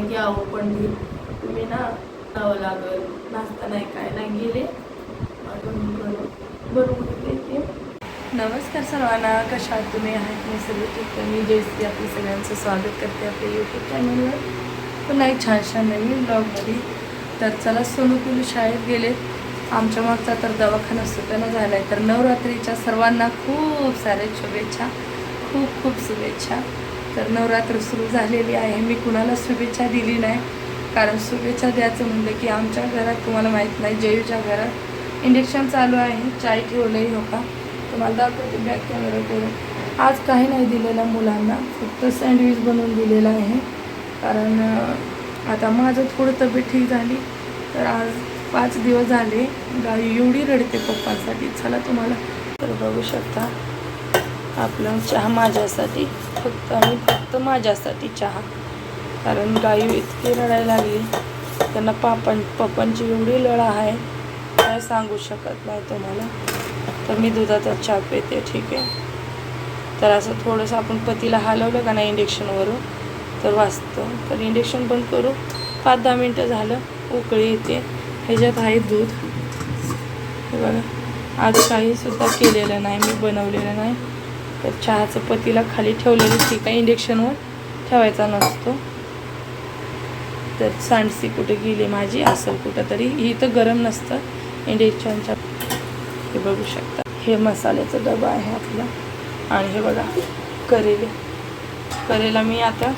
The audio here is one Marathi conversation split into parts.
म्हणते की अहो पण तुम्ही ना जावं लागल नाश्ता नाही काय नाही गेले. अजून बरोबर बरोबर येते. नमस्कार सर्वांना कशा आहात तुम्ही? आहात मी सगळे ठीक. मी जयश्री आपलं सगळ्यांचं स्वागत करते आपल्या यूट्यूब चॅनलवर पुन्हा एक छानशा नवीन ब्लॉगमध्ये तर चला सोनू शाळेत गेलेत. आमच्या मागचा तर दवाखाना सुटाना झाला आहे तर नवरात्रीच्या सर्वांना खूप साऱ्या शुभेच्छा. खूप खूप शुभेच्छा. तर नवरात्र सुरू झालेली आहे. मी कुणाला शुभेच्छा दिली नाही. कारण शुभेच्छा द्यायचं म्हणलं की आमच्या घरात तुम्हाला माहीत नाही जयूच्या घरात इंडक्शन चालू आहे. चाय ठेवलंही हो का? तुम्हाला दाखवते बॅक कॅमेरा करून आज काही नाही दिलेलं मुलांना. फक्त सँडविच बनवून दिलेलं आहे. कारण आता माझं थोडं तब्येत ठीक झाली. तर आज पाच दिवस झाले. गाई एवढी रडते पप्पांसाठी. चला तुम्हाला तर बघू शकता. आपला चहा माझ्यासाठी. फक्त आणि फक्त माझ्यासाठी चहा. कारण गाई इतकी रडायला लागली. त्यांना पापण पप्पांची एवढी लढा आहे. काय सांगू शकत नाही तुम्हाला. तर मी दुधाचा चहा पिते ठीक आहे. तर असं थोडंसं आपण पतीला हलवलं का नाही इंडक्शनवरून तर वाचतं. तर इंडक्शन बंद करू. पाच दहा मिनटं झालं. उकळी येते. ह्याच्यात आहे दूध. हे बघा. आज काहीसुद्धा केलेलं नाही. मी बनवलेलं नाही. तर चहाचं पतीला खाली ठेवलेलं ठीक काही इंडक्शनवर ठेवायचा नसतो. तर सांडसी कुठे गेली माझी? असेल कुठं तरी ही तर गरम नसतं. इंडक्शनच्या हे बघू शकता. हे मसाल्याचा डबा आहे आपला. आणि हे बघा करेले. करेला मी आता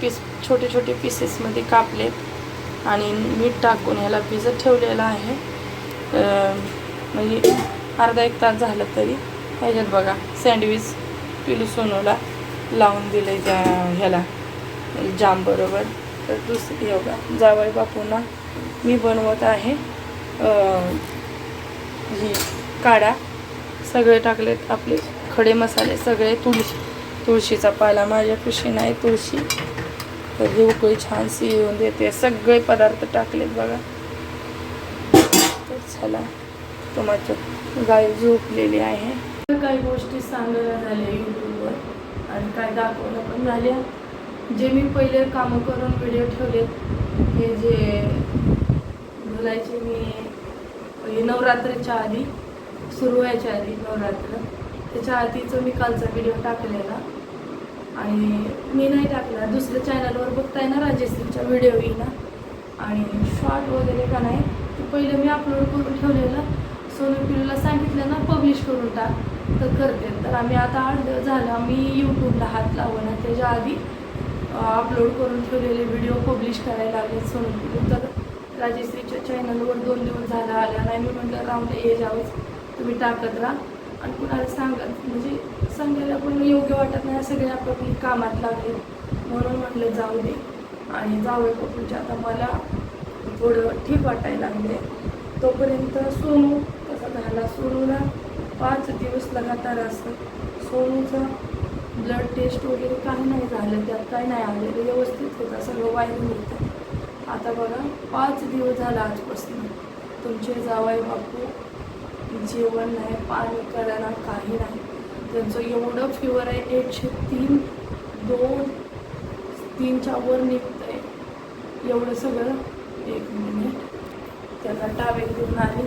पीस छोटे छोटे पीसेसमध्ये कापलेत. आणि मीठ टाकून ह्याला भिजत ठेवलेलं आहे. म्हणजे अर्धा एक तास झालं तरी. ह्याच्यात बघा सँडविच पिलू सोनूला लावून दिलं त्या ह्याला जाम बरोबर. तर दुसरी योगा बघा जावई बापूंना मी बनवत आहे ही काढा. सगळे टाकलेत आपले खडे मसाले सगळे तुळशी तुळशीचा पाला माझ्या कुशीनं आहे तुळशी. तर ही उकळी छानशी येऊन देते. सगळे पदार्थ टाकलेत बघा. तर चला तुम्हाला गाय झोपलेली आहे. काही गोष्टी सांगायला झाल्या यूट्यूबवर. आणि काय दाखवलं पण झाल्या. जे मी पहिले कामं करून व्हिडिओ ठेवलेत हे जे बोलायचे मी हे नवरात्रीच्या आधी सुरू व्हायच्या आधी नवरात्र. त्याच्या आधीचं मी कालचा व्हिडिओ टाकलेला. आणि मी नाही टाकला. दुसऱ्या चॅनलवर बघताय ना राजेश्रीच्या व्हिडिओ येईना. आणि शॉर्ट वगैरे का नाही ते पहिलं मी अपलोड करून ठेवलेलं. सोनू पिलूला सांगितलं ना पब्लिश करून टाक. तर करते. तर आम्ही आता आठ दिवस झाला मी यूट्यूबला हात लावला त्याच्या आधी अपलोड करून ठेवलेले व्हिडिओ पब्लिश करायला लागले सोनू तर राजेश्रीच्या चॅनलवर दोन दिवस झाला आल्या नाही मी म्हटलं राहून ये जावंच तुम्ही टाकत राहा. आणि कुणाला सांगत म्हणजे सांगायला पण योग्य वाटत नाही सगळे आपापली कामात लागले. म्हणून म्हटलं जाऊ दे. आणि जाऊया पप्पूच्या. आता मला थोडं ठीक वाटायला लागले तोपर्यंत सोनू कसा झाला? सोनूला पाच दिवस लगातार असं सोनूचा ब्लड टेस्ट वगैरे काही नाही झालं त्यात काही नाही आलेलं व्यवस्थित होतं सगळं वायरल होतं आता बघा पाच दिवस झाला आजपासून. तुमचे जावाई बापू जेवण नाही पाणी करायला काही नाही. त्यांचं एवढं फिवर आहे एकशे तीन दोन तीनच्या वर निघतं आहे एवढं सगळं एक मिनिट त्याला टावेल देऊन आली.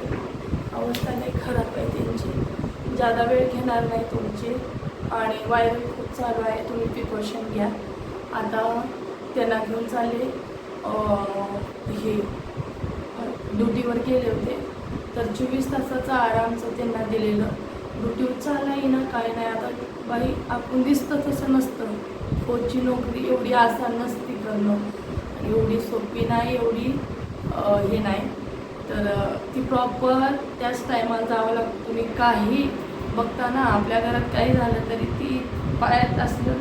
अवस्था नाही खराब आहे त्यांची. जादा वेळ घेणार नाही तुमची. आणि वायरिंग खूप चालू आहे तुम्ही प्रिकॉशन घ्या. आता त्यांना घेऊन चालले. हे ड्युटीवर गेले होते. तर चोवीस तासाचा आरामचं त्यांना दिलेलं. ड्युटीवर चालाही ना काय नाही. आता बाई आपण दिसतं तसं नसतं. फौजची नोकरी एवढी आसान नसती करणं. एवढी सोपी नाही एवढी हे नाही. तर ती प्रॉपर त्याच टायमाला जावं लागतं. तुम्ही काही बघताना आपल्या घरात काही झालं तरी ती पायात असलं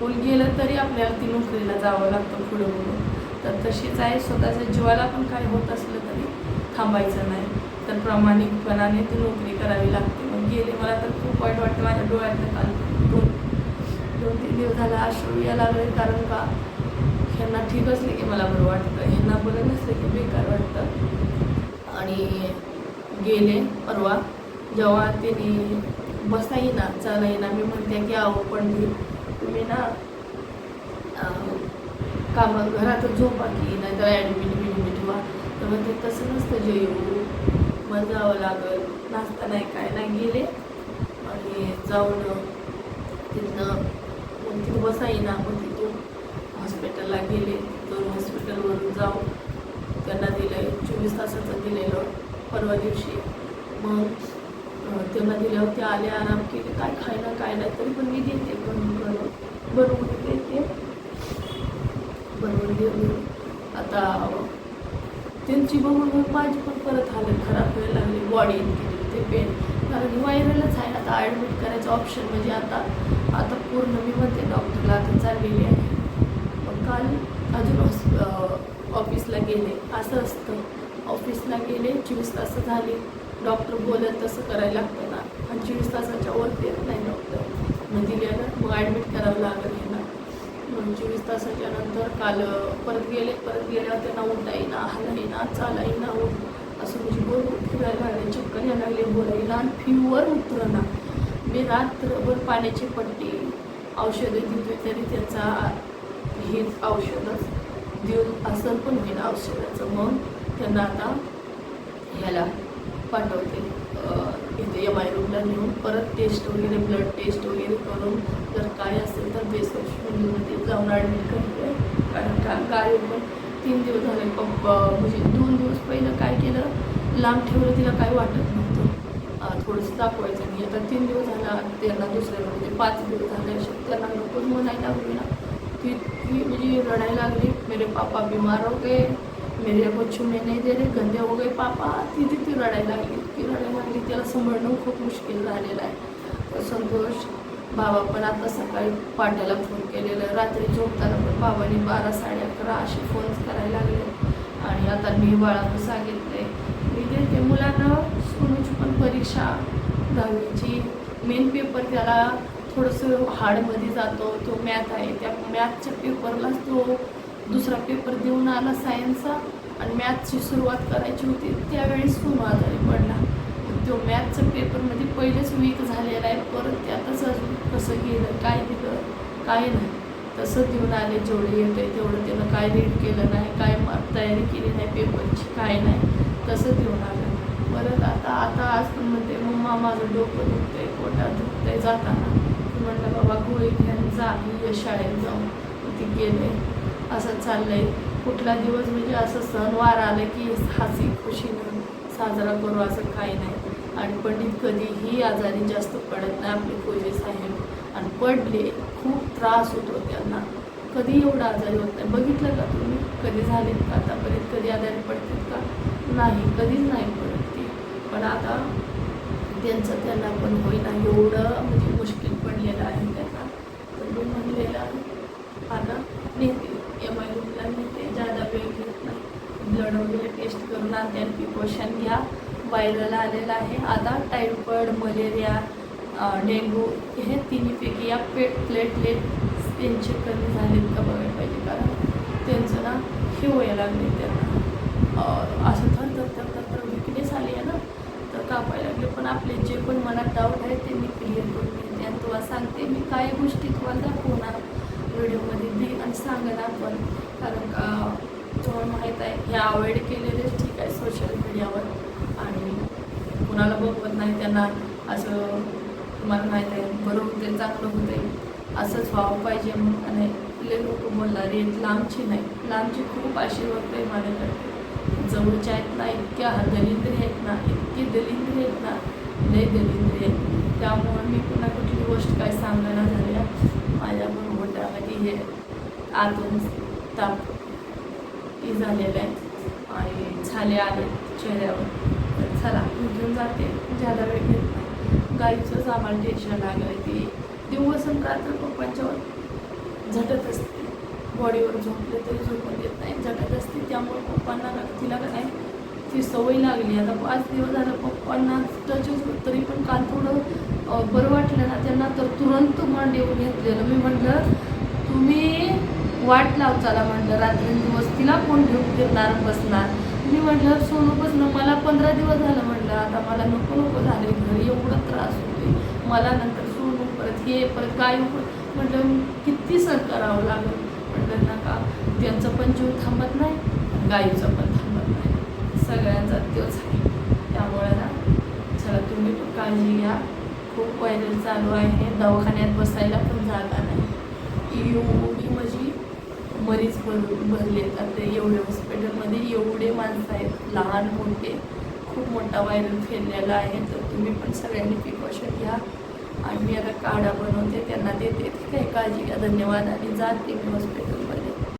कोण गेलं तरी आपल्याला ती नोकरीला जावं लागतं पुढं म्हणून. तर तशीच आहे स्वतःच्या जीवाला पण काही होत असलं तरी थांबायचं नाही. तर प्रामाणिकपणाने ती नोकरी करावी लागते. मग गेले मला तर खूप वाईट वाटतं माझ्या डोळ्यातनं काल दोन दोन तीन दिवस झाला अश्रू या लागले. कारण का? ह्यांना ठीक असले की मला बरं वाटतं. ह्यांना बरं नसलं की बेकार वाटतं. आणि गेले परवा. जेव्हा तिने बसता येईना चाला येईना मी म्हणते की आहो पण तुम्ही ना अं, कामं घरातच झोपा की नाही तर ॲडमिट बिडमिट व्हा. तर म्हणते तसं नसतं जे येऊ मग जावं लागल नाश्ता नाही काय नाही गेले आणि जाऊन तिथनं मग तिथं बसा येईना मग तिथून हॉस्पिटलला गेले दोन हॉस्पिटलवरून जाऊन त्यांना दिलं चोवीस तासाचं दिलेलं परवा दिवशी. मग त्यांना दिल्या होत्या आले आराम केले काय खायला काय नाही तरी पण मी देते बनवून बनवून बनवून देते. बनवून देऊन आता त्यांची बघून मग माझी पण परत हालत खराब व्हायला लागली बॉडी ते पेन कारण व्हायरलच आहे आता ॲडमिट करायचं ऑप्शन म्हणजे आता आता पूर्ण मी म्हणते डॉक्टरला आता चाललेली आहे. मग काल अजून ऑफिसला गेले असं असतं. ऑफिसला गेले चोवीस तास झाले. डॉक्टर बोलत तसं करायला लागतं ना. पंचवीस चोवीस तासाच्या वर येत नाही डॉक्टर. मग दिल्यानं मग ॲडमिट करावं लागत हे ना मग चोवीस तासाच्या नंतर काल परत गेले परत गेल्यावर त्यांना उठता येईना हाला येईना चाला येईना उठ असं म्हणजे बोल फिरायला लागले चक्कर यायला लागले बोलायला आणि फीवर उतरना. मी रात्रभर पाण्याची पट्टी औषधं देतोय तरी त्याचा हे औषधच देऊन असं पण होईल औषधाचं. मग त्यांना आता ह्याला पाठवते. इथे एम आय रूमला नेऊन परत टेस्ट वगैरे ब्लड टेस्ट वगैरे करून जर काय असेल तर बेसमध्ये जाऊन ॲडमिट करते. कारण का काय पण तीन दिवस झाले पप्पा म्हणजे दोन दिवस पहिलं काय केलं लांब ठेवलं तिला काय वाटत नव्हतं. थोडंसं दाखवायचं नाही आता तीन दिवस झाला त्यांना दुसऱ्या म्हणजे पाच दिवस झाले असे त्यांना नकोच म्हणायला लागली ना. ती ती म्हणजे रडायला लागली मेरे पापा बिमार हो गए. मेरे बच्चों में नहीं दे रहे गंदे हो गए पापा ती ती रडायला लागली. ती रडायला लागली त्याला सांभाळणं खूप मुश्किल झालेलं आहे. तर संतोष बाबा पण आता सकाळी पाट्याला फोन केलेला. रात्री झोपताना पण बाबाने बारा साडे अकरा असे फोन करायला लागले. आणि आता मी बाळाला सांगितले मी देते मुलांना सोनूची पण परीक्षा. दहावीची मेन पेपर त्याला थोडंसं हार्डमध्ये जातो. तो मॅथ आहे. त्या मॅथच्या पेपरलाच तो दुसरा पेपर देऊन आला सायन्सचा आणि मॅथची सुरुवात करायची होती. त्यावेळेस खूप आजारी पडला. तो मॅथच्या पेपरमध्ये पहिलेच वीक झालेला आहे. परत त्यातच अजून कसं गेलं काय दिलं काय नाही. तसं देऊन आले जेवढे आहे तेवढं त्यानं काय रीड केलं नाही काय मा- तयारी केली नाही पेपरची काय नाही तसं देऊन आलं. परत आता आता आज पण म्हणते मम्मा माझं डोकं दुखतंय पोटात दुखतंय जाताना. म्हटलं बाबा गोळी घ्यायला जा मी शाळेत जाऊन. ती गेले. असं चाललंय. कुठला दिवस म्हणजे असं सणवार आलं की हसी खुशीनं साजरा करू असं काही नाही. आणि पंडित कधीही आजारी जास्त पडत नाही आपले पूजे साहेब. आणि पडले खूप त्रास होतो त्यांना. कधी एवढं आजारी होत नाही. बघितलं का तुम्ही? कधी झालेत का? आतापर्यंत कधी आजारी पडतात का? नाही कधीच नाही पडत ते. पण आता त्यांचं त्यांना पण होईना. एवढं म्हणजे मुश्किल पडलेलं आहे त्यांना. तर मी म्हणलेलं आता नेते एम आय ग्रुपला मिळते जादा वेळ घेत नाही. ब्लड वगैरे टेस्ट करून आणते आणि प्रिकॉशन घ्या. व्हायरल आलेलं आहे. आता टायफॉइड मलेरिया डेंगू हे तिन्हीपैकी या पेट प्लेटलेट त्यांचे कमी झालेत का बघायला पाहिजे. कारण त्यांचं ना हे व्हायला लागले त्यांना. असं थर थर थर थर थर विकनेस आली आहे ना तर कापायला लागले. पण आपले जे पण मनात डाऊट आहे ते मी क्लिअर करून घेते आणि तुला सांगते मी काही गोष्टी तुम्हाला दाखवून व्हिडिओमध्ये दे आणि सांगणार पण कारण का तुम्हाला माहीत आहे. हे अवॉइड केलेले ठीक आहे सोशल मीडियावर आणि कुणाला बघवत नाही त्यांना असं तुम्हाला माहीत आहे बरं होते चांगलं होते असंच व्हावं पाहिजे म्हणून. आणि लय लोक बोलणारे लांबची नाही. लांबची खूप आशीर्वाद आहे माझ्याकडे. जवळच्या आहेत ना इतक्या दलिंद्री आहेत ना इतकी दलिंद्री आहेत ना लय दलिंद्री आहेत. त्यामुळं मी पुन्हा कुठली गोष्ट काय सांगायला झाल्या माझ्या पण हे आतून ताप हे झालेलं आहे. आणि झाले आले चेहऱ्यावर. तर चला उठून जाते. ज्यादा वेळ घेत नाही. गाईचंच आम्हाला टेन्शन लागलं आहे ती दिवस आणि रात्र पप्पांच्यावर झटत असते. बॉडीवर झोपले तरी झोपून देत नाही. झटत असते. त्यामुळे पप्पांना तिला का नाही ती सवय लागली. आता पाच दिवस झालं पप्पांना टचच तरी पण काल थोडं बरं वाटलं ना त्यांना. तर तुरंत मांडीवर घेतलेलं. मी म्हटलं तुम्ही वाट लाव चला म्हटलं रात्रंदिवस तिला कोण घेऊन फिरणार बसणार. मी म्हटलं सोनू बसणं मला पंधरा दिवस झालं म्हटलं आता मला नको नको झाले घरी एवढा त्रास होते मला नंतर सोनू परत हे परत काय म्हटलं किती सर करावं लागेल? म्हटलं नका. त्यांचं पण जीव थांबत नाही गाईचं पण थांबत नाही. सगळ्यांचा तोच आहे. त्यामुळे ना चला तुम्ही पण काळजी घ्या. खूप व्हायरल चालू आहे. दवाखान्यात बसायला पण जागा नाही. एवढी म्हणजे मरीज भर भरलेत आता एवढे हॉस्पिटलमध्ये एवढे माणसं आहेत लहान मोठे खूप मोठा व्हायरल फैललेला आहे. तर तुम्ही पण सगळ्यांनी प्रिकॉशन घ्या. आणि मी आता काढा बनवते त्यांना देते. ठीक आहे काळजी घ्या. धन्यवाद. आणि जाते मी हॉस्पिटल